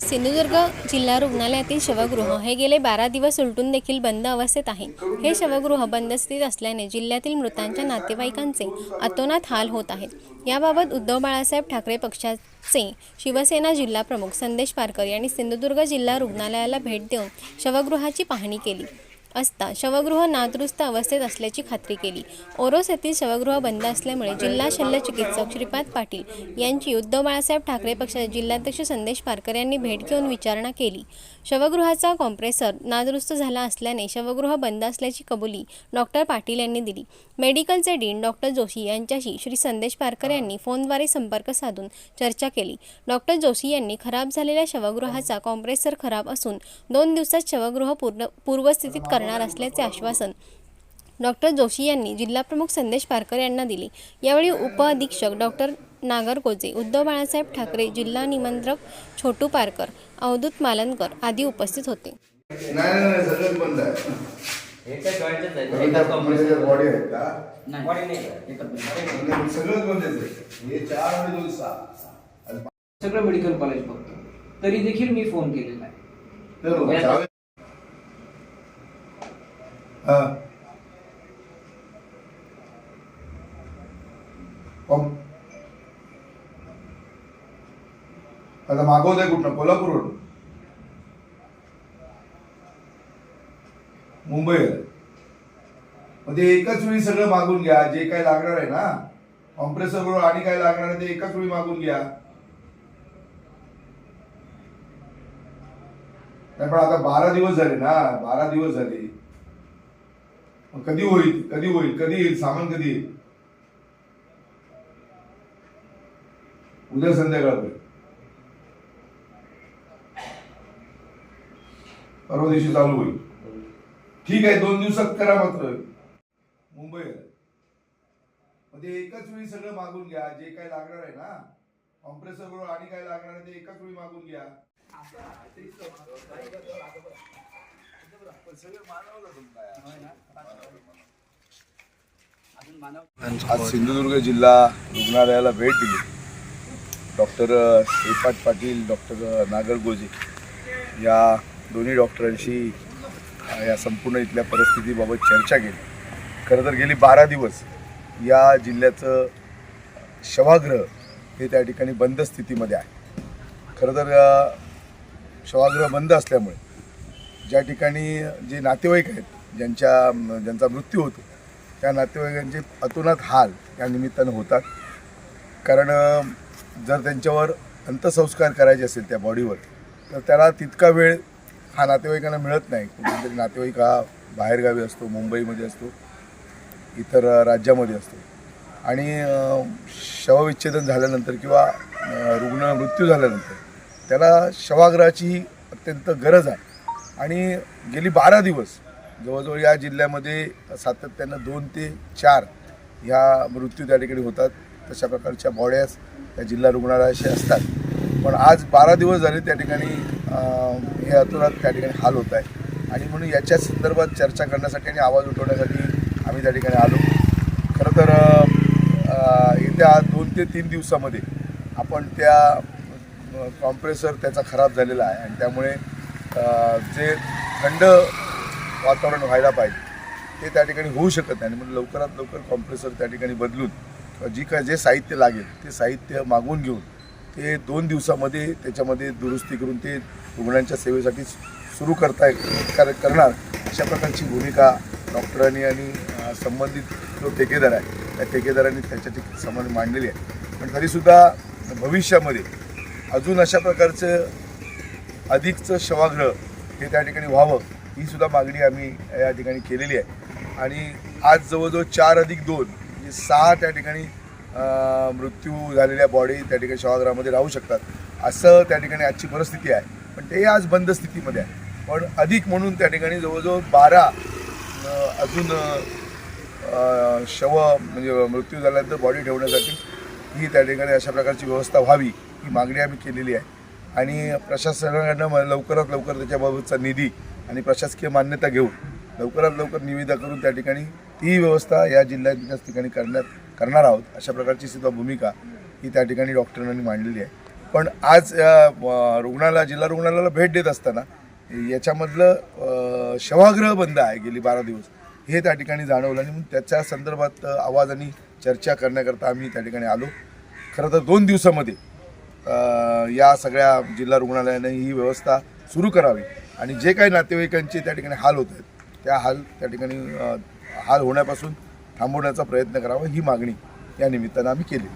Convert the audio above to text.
सिंधुदुर्ग जिल्हा रुग्णालयातील शवगृह हे गेले बारा दिवस उलटून देखील बंद अवस्थेत आहे. हे शवगृह बंद स्थित असल्याने जिल्ह्यातील मृतांच्या नातेवाईकांचे अतोनात हाल होत आहेत. याबाबत उद्धव बाळासाहेब ठाकरे पक्षाचे शिवसेना जिल्हा प्रमुख संदेश पारकर यांनी सिंधुदुर्ग जिल्हा रुग्णालयाला भेट देऊन शवगृहाची पाहणी केली. असता शवगृह नादुरुस्त अवस्थेत असल्याची खात्री केली. ओरोस येथील शवगृह बंद असल्यामुळे जिल्हा शल्य चिकित्सक श्रीपाद पाटील यांची उद्धव बाळासाहेब ठाकरे पक्षाचे जिल्हाध्यक्ष संदेश पारकर यांनी भेट घेऊन विचारणा केली. शवगृहाचा कॉम्प्रेसर नादुरुस्त झाला असल्याने शवगृह बंद असल्याची कबुली डॉक्टर पाटील यांनी दिली. मेडिकलचे डीन डॉक्टर जोशी यांच्याशी श्री संदेश पारकर यांनी फोनद्वारे संपर्क साधून चर्चा केली. डॉक्टर जोशी यांनी खराब झालेल्या शवगृहाचा कॉम्प्रेसर खराब असून दोन दिवसात शवगृह पूर्ण पूर्वस्थितीत करणार असल्याचे आश्वासन डॉक्टर जोशी यांनी जिल्हाप्रमुख संदेश पारकर यांना दिले. यावेळी उपअधीक्षक डॉक्टर नागरगोजे उद्धव बाळासाहेब ठाकरे जिल्हा निमंत्रक छोटू पारकर अवधूत मालनकर आदी उपस्थित होते. हे सगळं मेडिकल कॉलेज बघतो. तरी देखील मी फोन केलेला आहे तर बघ, चावे- हा. कॉम- आता मागवतोय कुठनं? कोल्हापूरवरून मुंबई मग ते एकाच वेळी सगळं मागून घ्या. जे काय लागणार आहे ना कॉम्प्रेसर बरोबर आणि काय लागणार आहे ते एकाच वेळी मागून घ्या. नाही पण आता बारा दिवस झाले ना बारा दिवस झाले. कधी होईल? कधी होईल? कधी येईल? सामान कधी येईल. उद्या संध्याकाळपर्यंत परवा दिवशी चालू होईल. ठीक आहे दोन दिवसात करा मात्र. मुंबई मग ते एकाच वेळी सगळं मागून घ्या. जे काय लागणार आहे ना कॉम्प्रेसर बरोबर आणि काय लागणार आहे ते एकाच वेळी मागून घ्या. आज सिंधुदुर्ग जिल्हा रुग्णालयाला भेट दिली. डॉक्टर श्रीपाद पाटील डॉक्टर नागरगोजे या दोन्ही डॉक्टरांशी या संपूर्ण इथल्या परिस्थितीबाबत चर्चा केली. खरं तर गेली बारा दिवस या जिल्ह्याचं शवागृह हे त्या ठिकाणी बंद स्थितीमध्ये आहे. खरं तर अ, शवागृह बंद असल्यामुळे ज्या ठिकाणी जे नातेवाईक आहेत ज्यांच्या ज्यांचा मृत्यू होतो त्या नातेवाईकांचे अतोनात हाल या निमित्तानं होतात. कारण जर त्यांच्यावर अंत्यसंस्कार करायचे असेल त्या बॉडीवर तर त्याला तितका वेळ हा नातेवाईकांना मिळत नाही. कुठेतरी नातेवाईक हा बाहेरगावी असतो मुंबईमध्ये असतो इतर राज्यामध्ये असतो. आणि शवविच्छेदन झाल्यानंतर किंवा रुग्ण मृत्यू झाल्यानंतर त्याला शवाग्रहाची अत्यंत गरज आहे. आणि गेली बारा दिवस जवळजवळ या जिल्ह्यामध्ये सातत्यानं दोन ते चार ह्या मृत्यू त्या ठिकाणी होतात. तशा प्रकारच्या बॉड्यास या जिल्हा रुग्णालयाशी असतात. पण आज बारा दिवस झाले त्या ठिकाणी हे अतुरात त्या ठिकाणी हाल होत आहे. आणि म्हणून याच्या संदर्भात चर्चा करण्यासाठी आणि आवाज उठवण्यासाठी आम्ही त्या ठिकाणी आलो. खरं तर येत्या दोन ते तीन दिवसामध्ये आपण त्या कॉम्प्रेसर त्याचा खराब झालेला आहे. आणि त्यामुळे जे थंड वातावरण व्हायला पाहिजे. ते त्या ठिकाणी होऊ शकत नाही. आणि म्हणून लवकरात लवकर कॉम्प्रेसर त्या ठिकाणी बदलून जी काय जे साहित्य लागेल ते साहित्य मागवून घेऊन ते दोन दिवसामध्ये त्याच्यामध्ये दुरुस्ती करून ते रुग्णांच्या सेवेसाठी सुरू करता कर करणार अशा प्रकारची भूमिका डॉक्टरांनी आणि संबंधित जो ठेकेदार आहे त्या ठेकेदारांनी त्याच्यासाठी संबंध मांडलेली आहे पण तरीसुद्धा भविष्यामध्ये अजून अशा प्रकारचं अधिकचं शवागृह हे त्या ठिकाणी व्हावं ही सुद्धा मागणी आम्ही या ठिकाणी केलेली आहे. आणि आज जवळजवळ चार अधिक दोन म्हणजे सहा त्या ठिकाणी मृत्यू झालेल्या बॉडी त्या ठिकाणी शवागृहामध्ये राहू शकतात. असं त्या ठिकाणी आजची परिस्थिती आहे. पण ते आज बंद स्थितीमध्ये आहे. पण अधिक म्हणून त्या ठिकाणी जवळजवळ बारा अजून शव म्हणजे मृत्यू झाल्यानंतर बॉडी ठेवण्यासाठी ही त्या ठिकाणी अशा प्रकारची व्यवस्था व्हावी ही मागणी आम्ही केलेली आहे. आणि प्रशासनाकडनं लवकरात लवकर त्याच्याबाबतचा निधी आणि प्रशासकीय मान्यता घेऊन लवकरात लवकर निविदा करून त्या ठिकाणी ती व्यवस्था या जिल्ह्यात ठिकाणी करण्यात करणार आहोत. अशा प्रकारची सुद्धा भूमिका ही त्या ठिकाणी डॉक्टरांनी मांडलेली आहे. पण आज अ, रुग्णालय जिल्हा रुग्णालयाला भेट देत असताना याच्यामधलं शवागृह बंद आहे गेली बारा दिवस. हे त्या ठिकाणी जाणवलं आणि मग त्याच्या संदर्भात आवाज आणि चर्चा करण्याकरता आम्ही त्या ठिकाणी आलो. खरं तर दोन दिवसामध्ये या सगळ्या जिल्हा रुग्णालयाने ही व्यवस्था सुरू करावी. आणि जे काही नातेवाईकांचे त्या ठिकाणी हाल होत आहेत त्या हाल त्या ठिकाणी हाल होण्यापासून थांबवण्याचा प्रयत्न करावा ही मागणी या निमित्तानं आम्ही केली.